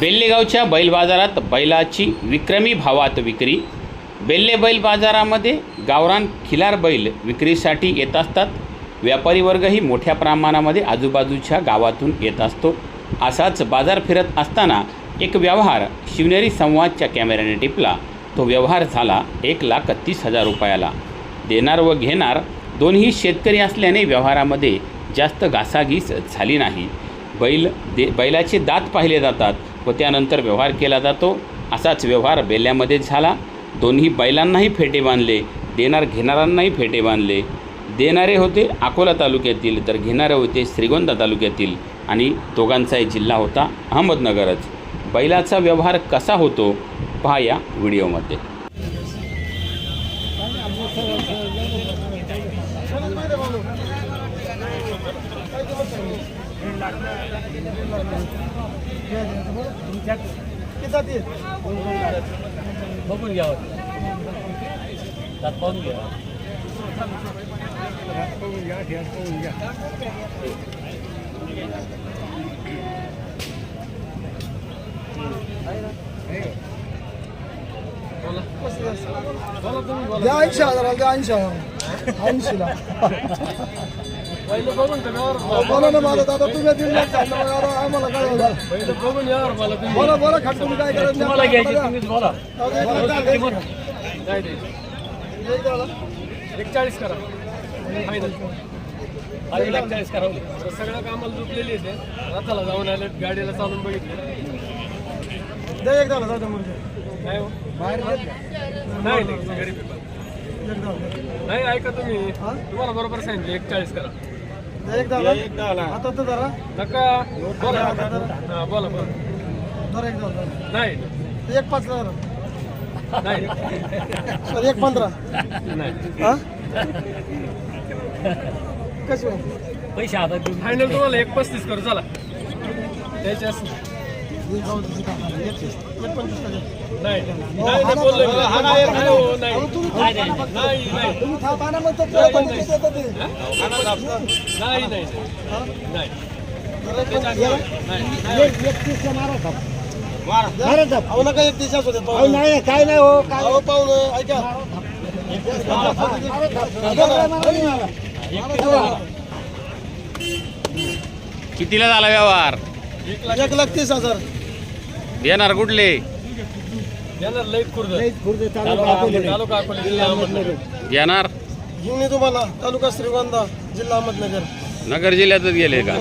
बेल्लेगावच्या बैल बाजारात बैलाची विक्रमी भावात विक्री. बेल्ले बैल बाजारामध्ये गावरान खिलार बैल विक्रीसाठी येत असतात. व्यापारी वर्गही मोठ्या प्रमाणामध्ये आजूबाजूच्या गावातून येत असतो. असाच बाजार फिरत असताना एक व्यवहार शिवनेरी संवादच्या कॅमेऱ्याने टिपला. तो व्यवहार झाला एक लाख तीस हजार रुपयाला. देणार व घेणार दोन्ही शेतकरी असल्याने व्यवहारामध्ये जास्त घासाघीस झाली नाही. बैल दे बैलाचे दात पाहिले जातात व त्यानंतर व्यवहार केला जातो. असाच व्यवहार बेल्यामध्ये झाला. दोन्ही बैलांनाही फेटे बांधले. देणार घेणाऱ्यांनाही फेटे बांधले. देणारे होते अकोला तालुक्यातील तर घेणारे होते श्रीगोंदा तालुक्यातील आणि दोघांचाही जिल्हा होता अहमदनगरच. बैलाचा व्यवहार कसा होतो? पहा या व्हिडिओमध्ये. बघून घ्यावं त्यात पाहून घ्या द्या ऐंशी हजाराला द्या ऐंशी हजार ऐंशीला अहो, बोला ना मला दादा तुम्ही दीड लाख सांगा मला यार, आम्हाला काय होणार? बोला बोला खाट तुम्ही. काय करायचं तुम्हाला घ्यायची तुम्हीच बोला. काय. एकचाळीस करा फायनल आज एक लाख चाळीस करा. तर सगळ्या कामाला झुकलेली आहे रथाला जाऊन आले गाडीला चालून बघितले. मुलगी. काय हो? बाहेर? नाही नाही गरीब द्या. नाही ऐका तुम्ही. हा? तुम्हाला बरोबर सांगितलं एकचाळीस करा. द्या एक द्या. आता तर जरा नका बोला हा, बोला बोला जरा एक. नाही पाच जरा. नाही सर, एक पंधरा नाही हा कशी? पैसे आता फायनल तुम्हाला एक पस्तीस करू चला त्याच्या एक जाऊ दे, एक एक तीस. एक पंचवीस का द्या. नाही हो, मी. अहो. नाही, नाही. तुम्ही थांबा ना, मग तर तुला पंचवीस येतं ते. नाही, नाही, हा? नाही. जरा एक त्याच्या पंचवीस. नाही, नाही. एक- एक तीसला मारा थाप. अहो, नका एक तीस असू दे, पाहुणे. काय नाही हो काय अहो, पाहुणे, ऐका. कितीला झाला व्यवहार? एक लाख तीस हजार. देणार कुठले देणार लईत खुर्द खुर्द तालुका अकोले जिल्हा अहमदनगर देणार घेऊन ये तुम्हाला तालुका श्रीगोंदा जिल्हा अहमदनगर. नगर जिल्ह्यातच गेले का?